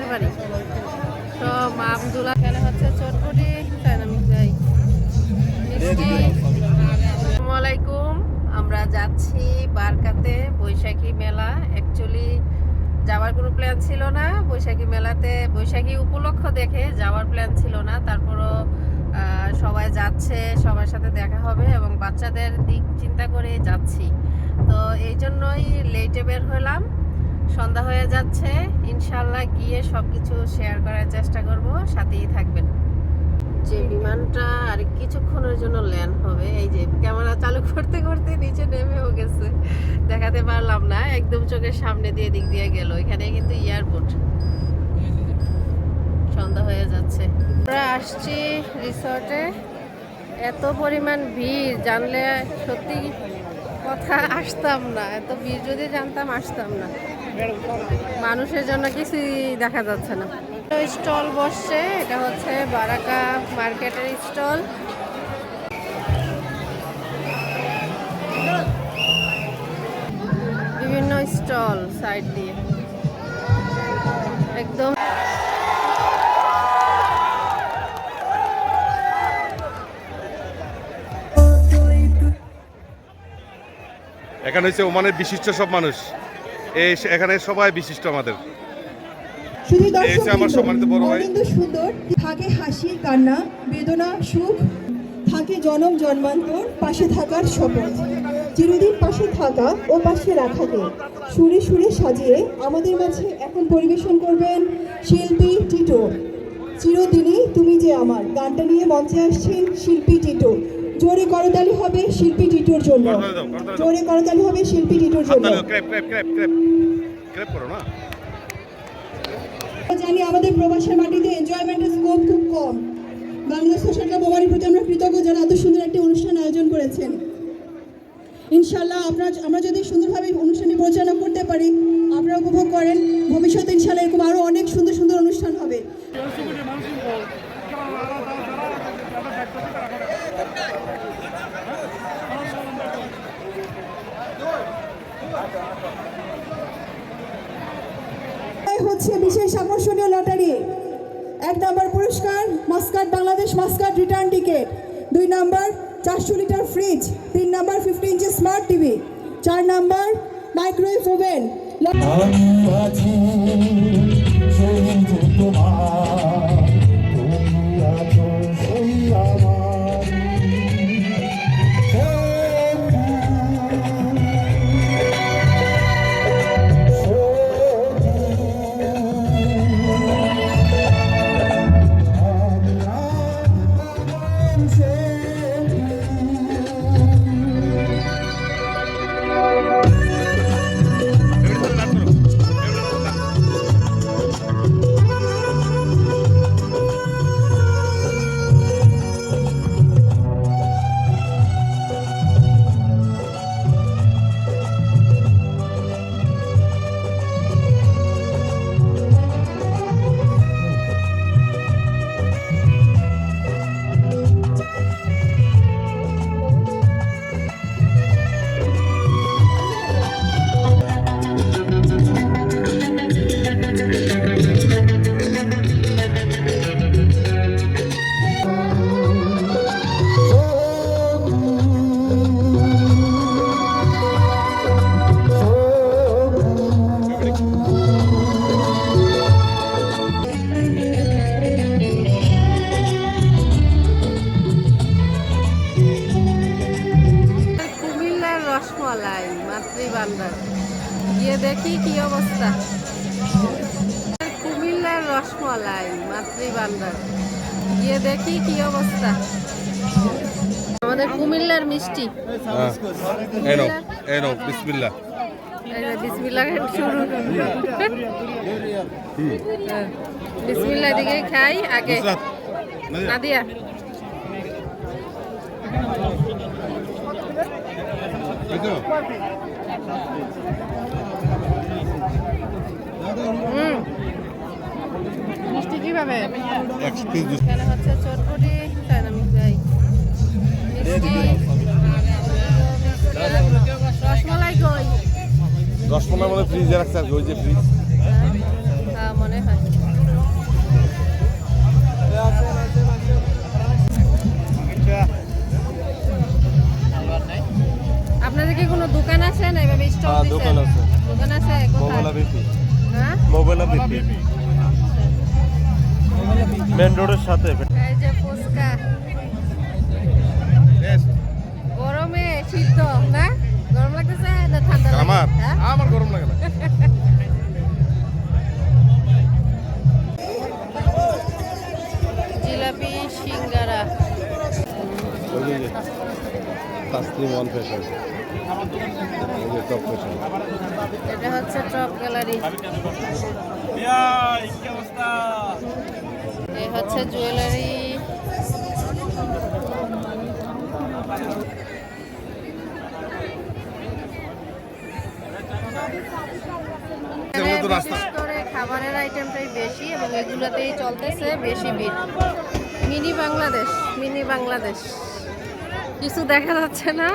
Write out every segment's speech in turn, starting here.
বাপের বাড়ি। তো মামদুলা এখানে হচ্ছে চটপটি চায়না মিঠাই মিষ্টি। আসসালামু আলাইকুম। আমরা যাচ্ছি বারকাতে বৈশাখী মেলা। অ্যাকচুয়ালি যাওয়ার কোনো প্ল্যান ছিল না। বৈশাখী মেলাতে, বৈশাখী উপলক্ষ দেখে যাওয়ার প্ল্যান ছিল না। তারপরও সবাই যাচ্ছে, সবার সাথে দেখা হবে এবং বাচ্চাদের দিক চিন্তা করে যাচ্ছি। তো এই জন্যই লেটে বের হলাম। সন্ধ্যা হয়ে যাচ্ছে। ইনশাল্লাহ গিয়ে সব কিছু শেয়ার করার চেষ্টা করব, সাথেই থাকবেন। যে বিমানটা আর কিছুক্ষণের জন্য ল্যান্ড হবে, এই যে ক্যামেরা চালু করতে করতে নিচে নেমেও গেছে। দেখাতে পারলাম না, একদম চোখের সামনে দিয়ে দিক দিয়ে গেল, এখানে কিন্তু এয়ারপোর্ট। সন্ধ্যা হয়ে যাচ্ছে। আমরা আসছি রিসর্টে। এত পরিমাণ ভিড়, জানলে সত্যি কথা আসতাম না, এত ভিড় যদি জানতাম আসতাম না। মানুষের জন্য কিছুই দেখা যাচ্ছে না। স্টল বসছে, এটা হচ্ছে বারাকা মার্কেটের স্টল। বিভিন্ন স্টল সাইড দিয়ে। একদম। এখানে হচ্ছে ওমানের বিশিষ্ট সব মানুষ। এই এখানে সবাই বিশিষ্ট আমাদের। শুধু এই আমার সম্মানিত বড় ভাই। সুন্দর থাকে হাসি কান্না বেদনা সুখ থাকে জনম জন্মান্তর পাশে থাকার শপথ। চিরদিন পাশে থাকা ও পাশে রাখাকে সুরে সুরে সাজিয়ে আমাদের মাঝে এখন পরিবেশন করবেন শিল্পী টিটো। চিরদিনই তুমি যে আমার গানটা নিয়ে মঞ্চে আসছেন শিল্পী টিটো। জোরে করতালি হবে শিল্পী টিটোর জন্য। জোরে করতালি হবে শিল্পী টিটোর জন্য। জানি আমাদের প্রবাসের মাটিতে এনজয়মেন্টের স্কোপ খুব কম। বাংলা সোশ্যাল ক্লাব প্রতি আমরা কৃতজ্ঞ যারা এত সুন্দর একটি অনুষ্ঠান আয়োজন করেছেন। ইনশাল্লাহ আপনার আমরা যদি সুন্দরভাবে অনুষ্ঠানটি পরিচালনা করতে পারি আপনারা উপভোগ করেন। ভবিষ্যতে ইনশাল্লাহ এরকম আরও অনেক সুন্দর সুন্দর অনুষ্ঠান হবে। হচ্ছে বিশেষ আকর্ষণীয় লটারি। এক নম্বর পুরস্কার, Muscat, Bangladesh Muscat return ticket দুই নম্বর, চারশো লিটার ফ্রিজ তিন নম্বর ফিফটি ইঞ্চি স্মার্ট টিভি চার নম্বর মাইক্রোওয়েভ ওভেন মাতৃভান্ডার গিয়ে দেখি কি অবস্থা। কুমিল্লার রসমলাই মাতৃভান্ডার গিয়ে দেখি কি অবস্থা। আমাদের কুমিল্লার মিষ্টি। হ্যাঁ এই নাও বিসমিল্লাহ বিসমিল্লাহ শুরু। বিসমিল্লাহ দিকে খাই আগে। নাদিয়া, নাদিয়া। এই তো? মিষ্টি কীভাবে। এখানে হচ্ছে চটপটি রসমালাই কই? রসমালাই আমাদের ফ্রিজে রাখছে আর ওই যে ফ্রিজ স্টল দোকান আছে। গরমে শীত না? গরম লাগতেছে না ঠান্ডা আমার। হ্যাঁ? আমার গরম লাগে না। Taslim one fashion top fashion. এটা হচ্ছে টপ গ্যালারি। এই হচ্ছে জুয়েলারি। এগুলো বিশেষ করে খাবারের আইটেমটাই বেশি এবং এগুলোতেই চলতেছে বেশি ভিড়। Mini Bangladesh mini Bangladesh. কিছু দেখা যাচ্ছে না।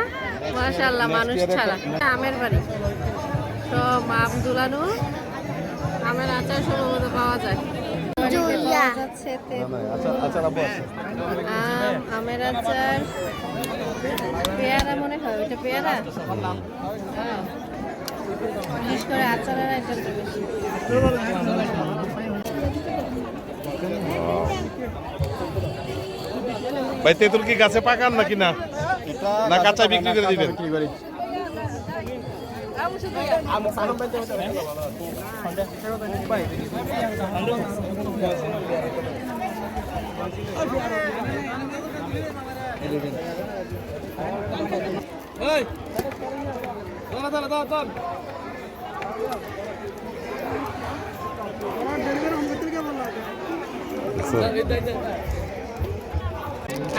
মাশাআল্লাহ মানুষ ছাড়া। আমের বাড়ি। সব আম দুলানো। আমের আচার সম্ভবত পাওয়া যায়। আচ্ছা আচ্ছা আমের আচার। পেয়ারা মনে হয় ওইটা পেয়ারা? হ্যাঁ। বিশেষ করে আচারের আইটেমটা ভাই তেঁতুল কি গাছে পাকান নাকি না? না কাঁচা বিক্রি করে দিবেন।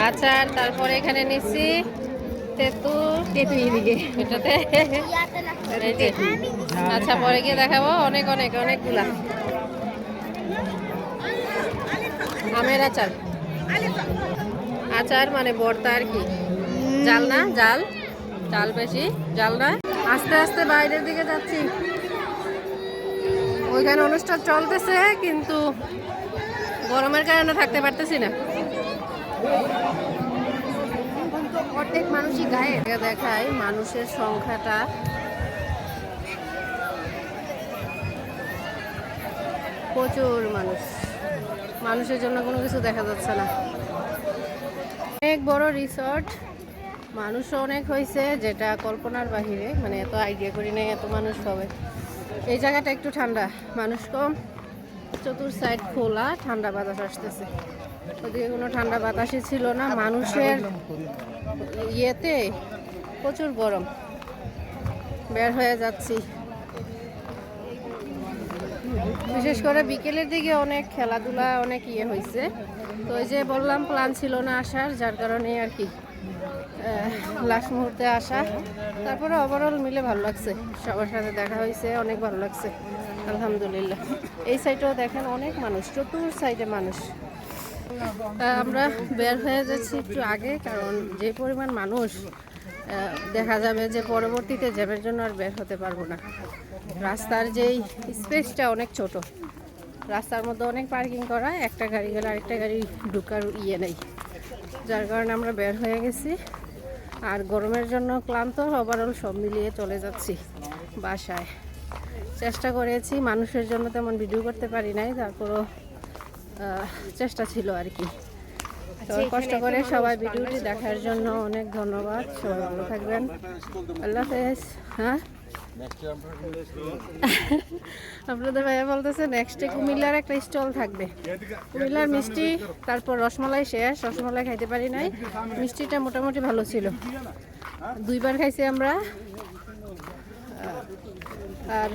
আচার তারপরে এখানে নিচ্ছি। এটাতে আচ্ছা পরে গিয়ে দেখাবো। অনেক অনেক, অনেকগুলা। আমের আচার। আচার মানে বর্তা আর কি। জাল না? জাল? জাল বেশি। জাল না? আস্তে আস্তে বাইরের দিকে যাচ্ছি। ওইখানে অনুষ্ঠান চলতেছে, কিন্তু গরমের কারণে থাকতে পারতেছি না। অর্ধেক মানুষই গায়ে দেখায় মানুষের সংখ্যাটা। প্রচুর মানুষ। মানুষের জন্য কোনো কিছু দেখা যাচ্ছে না। অনেক বড় রিসর্ট মানুষও অনেক হয়েছে, যেটা কল্পনার বাহিরে মানে এত আইডিয়া করি নাই, এত মানুষ হবে। এই জায়গাটা একটু ঠান্ডা। মানুষ কম, চতুর সাইড খোলা, ঠান্ডা বাতাস আসতেছে। ওদিকে কোনো ঠান্ডা বাতাসই ছিল না। মানুষের ইয়েতে প্রচুর গরম। বের হয়ে যাচ্ছি। বিশেষ করে বিকেলের দিকে অনেক খেলাধুলা, অনেক ইয়ে হয়েছে তো ওই যে বললাম প্ল্যান ছিল না আসার, যার কারণে আর কি লাস্ট মুহূর্তে আসা। তারপরে ওভারঅল মিলে ভালো লাগছে। সবার সাথে দেখা হয়েছে অনেক ভালো লাগছে। আলহামদুলিল্লাহ। এই সাইডেও দেখেন অনেক মানুষ, চতুর সাইডে মানুষ। আমরা বের হয়ে যাচ্ছি একটু আগে, কারণ যে পরিমাণ মানুষ দেখা যাবে যে পরবর্তীতে জ্যামের জন্য আর বের হতে পারব না। রাস্তার যেই স্পেসটা অনেক ছোট। রাস্তার মধ্যে অনেক পার্কিং করা, একটা গাড়ি গেলে আরেকটা গাড়ি ঢুকার ইয়ে নেই। যার কারণে আমরা বের হয়ে গেছি। আর গরমের জন্য ক্লান্ত ওভারঅল সব মিলিয়ে চলে যাচ্ছি বাসায়। চেষ্টা করেছি, মানুষের জন্য তেমন ভিডিও করতে পারি নাই, তারপরও চেষ্টা ছিল আর কি। তো কষ্ট করে সবাই ভিডিওটি দেখার জন্য অনেক ধন্যবাদ। সবাই ভালো থাকবেন। আল্লাহ হাফেজ। হ্যাঁ? আপনাদের ভাইয়া বলতেছে নেক্সটে কুমিল্লার একটা স্টল থাকবে। কুমিল্লার মিষ্টি তারপর রসমালাই শেষ। রসমালাই খাইতে পারি নাই। মিষ্টিটা মোটামুটি ভালো ছিল। দুইবার খাইছি আমরা। আর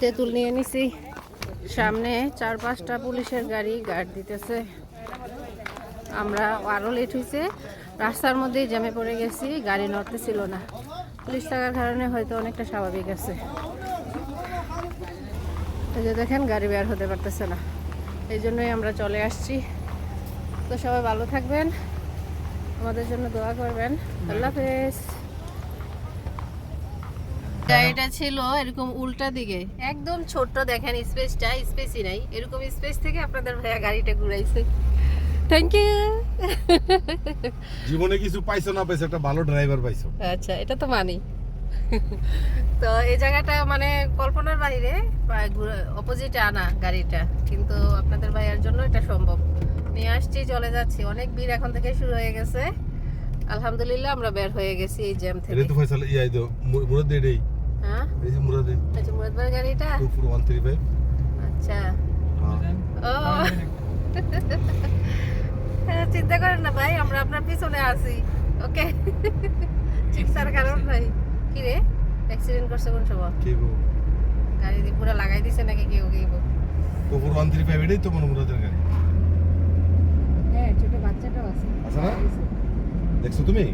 তেঁতুল নিয়ে নিছি। সামনে চার পাঁচটা পুলিশের গাড়ি গার্ড দিতেছে। আমরা আরও লেট হয়েছে রাস্তার মধ্যেই জ্যামে পড়ে গেছি, গাড়ি নড়তে ছিল না। পুলিশ থাকার কারণে হয়তো অনেকটা স্বাভাবিক আছে। এই যে দেখেন, গাড়ি বের হতে পারতেছে না। এই জন্যই আমরা চলে আসছি। তো সবাই ভালো থাকবেন। আমাদের জন্য দোয়া করবেন। আল্লাহ হাফেজ। গাড়িটা ছিল এরকম উল্টা দিকে। একদম ছোট্ট দেখেন স্পেসটা স্পেসই নাই। এরকম স্পেস থেকে আপনাদের ভাইয়া গাড়িটা ঘুরাইছে। থ্যাংক ইউ জীবনে কিছু পাইছো না পাইছো একটা ভালো ড্রাইভার পাইছো। আচ্ছা এটা তো মানি। তো এই জায়গাটা মানে কল্পনার বাইরে অপোজিটে আনা গাড়িটা। কিন্তু আপনাদের ভাইয়ার জন্য এটা সম্ভব। নিয়ে আসছি চলে যাচ্ছি। অনেক ভিড় এখন থেকে শুরু হয়ে গেছে। আলহামদুলিল্লাহ আমরা বের হয়ে গেছি এই জ্যাম থেকে। হ্যাঁ? এই যে মুরাদে। আচ্ছা মুরাদ ভাইয়ের গাড়িটা? Two four one three five আচ্ছা ও। হ্যাঁ, চিন্তা করেন না ভাই আমরা আপনার পিছনে আছি ওকে? চিন্তার কারণ ভাই কি রে? অ্যাক্সিডেন্ট করছে কোন সময় কে গো? গাড়ি দিয়ে পুরো লাগাই দিছে নাকি কেউ কেউ two four one three five এটাই তো মনে মুরাদের গাড়ি। হ্যাঁ ছোট বাচ্চাটাও আছে। আছে না? দেখছ তুমি?